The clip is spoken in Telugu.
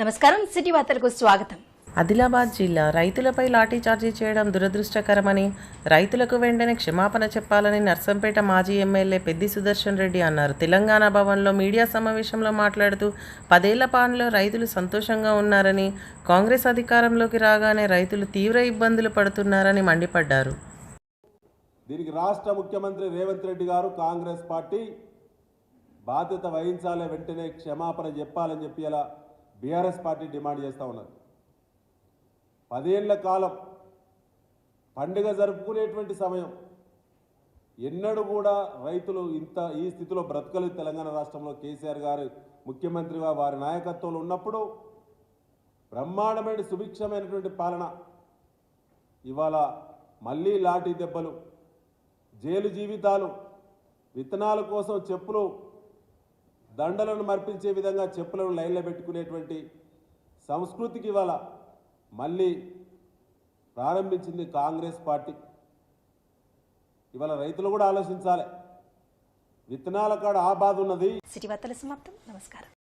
నమస్కారం సిటీ వార్తలకు స్వాగతం. ఆదిలాబాద్ జిల్లా రైతులపై లాఠీచార్జీ చేయడం దురదృష్టకరమని రైతులకు వెంటనే క్షమాపణ చెప్పాలని నర్సంపేట మాజీ ఎమ్మెల్యే పెద్ది సుదర్శన్ రెడ్డి అన్నారు. తెలంగాణ భవన్లో మీడియా సమావేశంలో మాట్లాడుతూ పదేళ్ళ పాలనలో రైతులు సంతోషంగా ఉన్నారని కాంగ్రెస్ అధికారంలోకి రాగానే రైతులు తీవ్ర ఇబ్బందులు పడుతున్నారని మండిపడ్డారు. దీనికి రాష్ట్ర ముఖ్యమంత్రి రేవంత్ రెడ్డి గారు కాంగ్రెస్ పార్టీ బాధ్యత వహించాలి వెంటనే క్షమాపణ చెప్పాలని చెప్పి ఇలా బీఆర్ఎస్ పార్టీ డిమాండ్ చేస్తూ ఉన్నది. పదేళ్ళ కాలం పండుగ జరుపుకునేటువంటి సమయం. ఎన్నడూ కూడా రైతులు ఇంత ఈ స్థితిలో బ్రతకలేదు తెలంగాణ రాష్ట్రంలో. కేసీఆర్ గారు ముఖ్యమంత్రిగా వారి నాయకత్వంలో ఉన్నప్పుడు బ్రహ్మాండమైన సుభిక్షమైనటువంటి పాలన. ఇవాళ మళ్ళీ లాఠీ దెబ్బలు జైలు జీవితాలు విత్తనాల కోసం చెప్పులు దండలను మర్పించే విధంగా చెప్పులను లైన్లో పెట్టుకునేటువంటి సంస్కృతికి ఇవాళ మళ్ళీ ప్రారంభించింది కాంగ్రెస్ పార్టీ. ఇవాళ రైతులు కూడా ఆలోచించాలి. విత్తనాల కాడ ఆ బాధ ఉన్నది సిటీ వార్తల సమాప్తం. నమస్కారం.